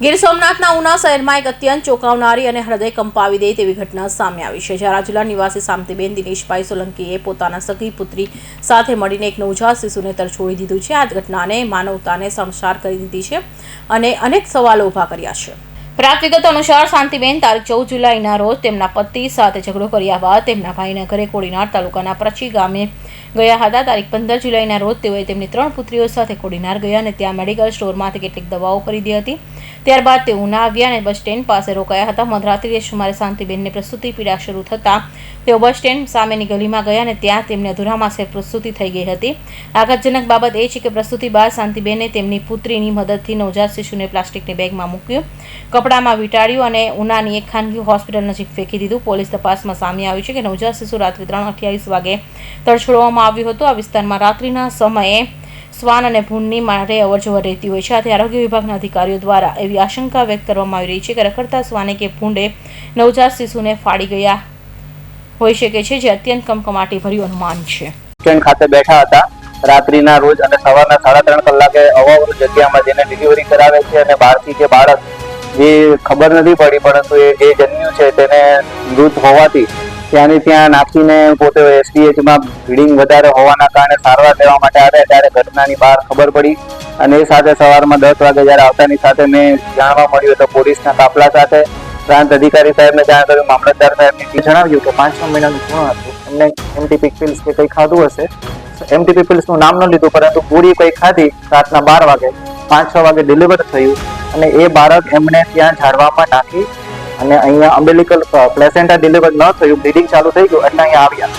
ગીર સોમનાથના ઉના શહેરમાં એક અત્યંત ચોંકાવનારી અને હૃદય કંપાવી દે તેવી ઘટના સામે આવી છે, જ્યાં રાજુલા નિવાસી સામતીબેન દિનેશભાઈ સોલંકીએ પોતાના સગી પુત્રી સાથે મળીને એક નવજાત શિશુને તરછોડી દીધું છે. આ ઘટનાને માનવતાને સંસાર કરી દીધી છે અને અનેક સવાલો ઊભા કર્યા છે. પ્રાપ્ત વિગત અનુસાર શાંતિબેન તારીખ ચૌદ જુલાઈના રોજ તેમના પતિ સાથે ઝઘડો કર્યા બાદ તેમના ભાઈના ઘરે કોડીનાર તાલુકાના પ્રચી ગામે ગયા હતા. તારીખ પંદર જુલાઈના રોજ તેઓએ તેમની ત્રણ પુત્રીઓ સાથે કોડીનાર ગયા અને ત્યાં મેડિકલ સ્ટોરમાંથી કેટલીક દવાઓ ખરીદી હતી. ત્યારબાદ તેઓ ના આવ્યા અને બસ સ્ટેન્ડ પાસે રોકાયા હતા. મધરાત્રિએ સુમારે શાંતિબેનને પ્રસ્તુતિ પીડા શરૂ થતાં તેઓ બસ સ્ટેન્ડ સામેની ગલીમાં ગયા અને ત્યાં તેમને અધૂરા માસે પ્રસ્તુતિ થઈ ગઈ હતી. આઘાતજનક બાબત એ છે કે પ્રસ્તુતિ બાદ શાંતિબેને તેમની પુત્રીની મદદથી નવજાત શિશુને પ્લાસ્ટિકની બેગમાં મૂક્યું. કપડામાં વીંટાળ્યું અને ઉનાની એક ખાનગી હોસ્પિટલ નજીક ફેંકી દીધું. પોલીસ તપાસમાં સામે આવ્યું છે કે નવજાત શિશુ રાત્રે ત્રણ અઠ્યાવીસ વાગે તરછોડવામાં આવ્યું હતું. આ વિસ્તારમાં રાત્રિના સમયે શ્વાન અને ભૂનની માટે અવરજવર રહેતી હોય છે. આથી આરોગ્ય વિભાગના અધિકારીઓ દ્વારા એવી આશંકા વ્યક્ત કરવામાં આવી રહી છે કે રખડતા શ્વાને કે ભૂંડે નવજાત શિશુને ફાડી ગયા હોઈ શકે છે, જે અત્યંત કમકમાટી ભર્યું અનુમાન છે. ખાતે બેઠા હતા. રાત્રિના રોજ અને સવારના સાડા ત્રણ કલાકે અવાવર જગ્યામાં જેને ડિલિવરી કરાવે છે અને બહારથી જે બાળક જે ખબર નથી પડી, પરંતુ એ જે જન્મ્યું છે, તેને મૃત હોવાથી ત્યાંની ત્યાં નાખીને પોતે એસડીએચમાં ભીડિંગ વધારે હોવાના કારણે સારવાર લેવા માટે આવ્યા ત્યારે ઘટનાની બહાર ખબર પડી અને એ સાથે સવારમાં દસ વાગે જ્યારે આવતાની સાથે મેં જાણવા મળ્યું તો પોલીસના કાફલા સાથે પ્રાંત અધિકારી સાહેબને જાણ કર્યું, મામલતદાર સાહેબને જણાવ્યું કે પાંચ છ મહિનાનું ભ્રૂણ હતું? એમને એમટીપી પિલ્સ કે કંઈ ખાધું હશે? એમટીપી પિલ્સનું નામ ન લીધું, પરંતુ પૂરી કંઈ ખાધી રાતના બાર વાગે. પાંચ છ વાગે ડિલિવર થયું. અને એ બાળક એમણે ત્યાં ઝાડવામાં નાખી અને અહીંયા અમ્બેલિકલ પ્લેસેન્ટા ડિલિવર ન થયું. બ્લીડિંગ ચાલુ થઈ ગયું એટલે અહીંયા આવ્યા.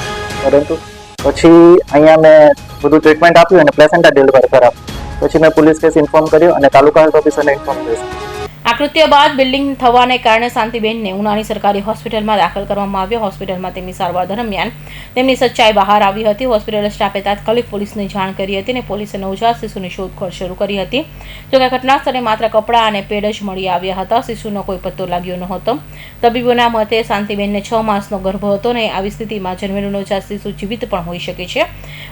પરંતુ પછી અહીંયા મેં બધું ટ્રીટમેન્ટ આપ્યું અને પ્લેસેન્ટા ડિલિવર કરાવ્યું. પછી મેં પોલીસ કેસ ઇન્ફોર્મ કર્યો અને તાલુકા હેલ્થ ઓફિસરને ઇન્ફોર્મ કર્યું. આ કૃત્ય બાદ બિલ્ડિંગ થવાને કારણે શાંતિબેનને ઉનાની સરકારી હોસ્પિટલમાં દાખલ કરવામાં આવ્યો. હોસ્પિટલમાં તેમની સારવાર દરમિયાન તેમની સચ્ચાઈ બહાર આવી હતી. હોસ્પિટલ સ્ટાફે તાત્કાલિક પોલીસને જાણ કરી હતી અને પોલીસે નવજાત શિશુની શોધખોળ શરૂ કરી હતી. જોકે ઘટના સ્થળે માત્ર કપડાં અને પેડ જ મળી આવ્યા હતા. શિશુનો કોઈ પત્તો લાગ્યો ન હતો તબીબોના મતે શાંતિબેનને છ માસનો ગર્ભ હતો અને આવી સ્થિતિમાં જન્મેલું નવજાત શિશુ જીવિત પણ હોઈ શકે છે.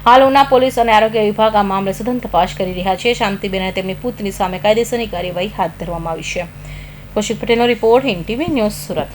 હાલ ઉના પોલીસ અને આરોગ્ય વિભાગ આ મામલે સઘન તપાસ કરી રહ્યા છે. શાંતિબેન અને તેમની પુત્રની સામે કાયદેસરની કાર્યવાહી હાથ ધરવામાં આવી છે. કૌશિક પટેલનો report NTV TV news Surat